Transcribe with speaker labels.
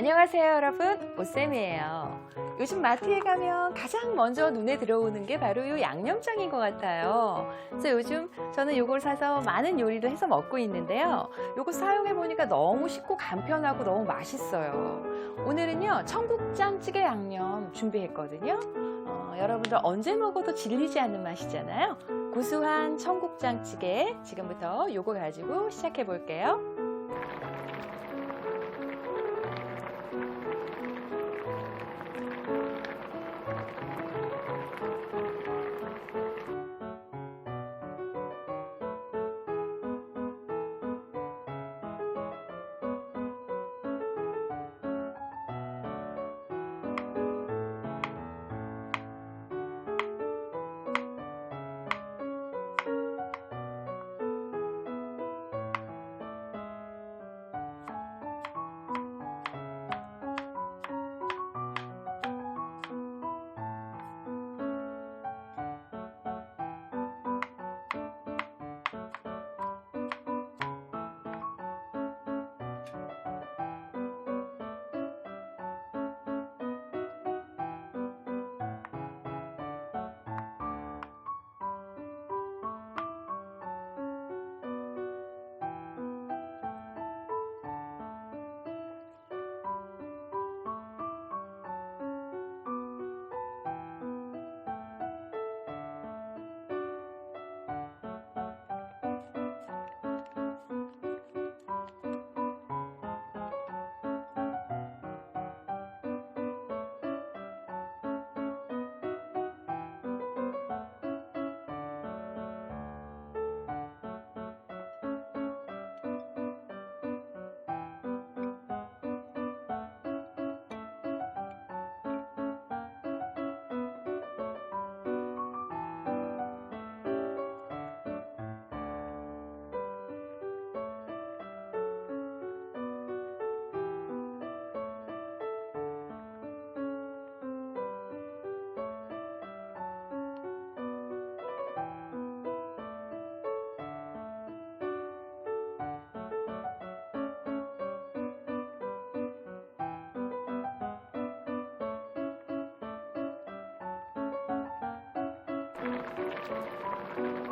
Speaker 1: 안녕하세요 여러분. 오쌤이에요. 요즘 마트에 가면 가장 먼저 눈에 들어오는 게 바로 이 양념장인 것 같아요. 그래서 요즘 저는 이걸 사서 많은 요리를 해서 먹고 있는데요. 이거 사용해 보니까 너무 쉽고 간편하고 너무 맛있어요. 오늘은요 청국장찌개 양념 준비했거든요. 어, 여러분들 언제 먹어도 질리지 않는 맛이잖아요. 고소한 청국장찌개 지금부터 요거 가지고 시작해 볼게요 Thank you.